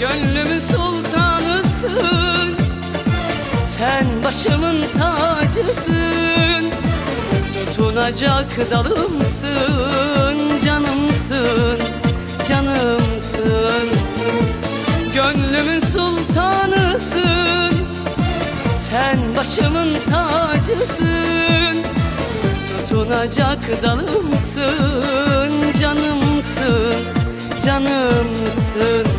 Gönlümün sultanısın. Sen başımın tacısın. Tutunacak dalımsın. Canımsın, canımsın. Gönlümün sultanısın. Sen başımın tacısın. Tutunacak dalımsın. Canımsın, canımsın.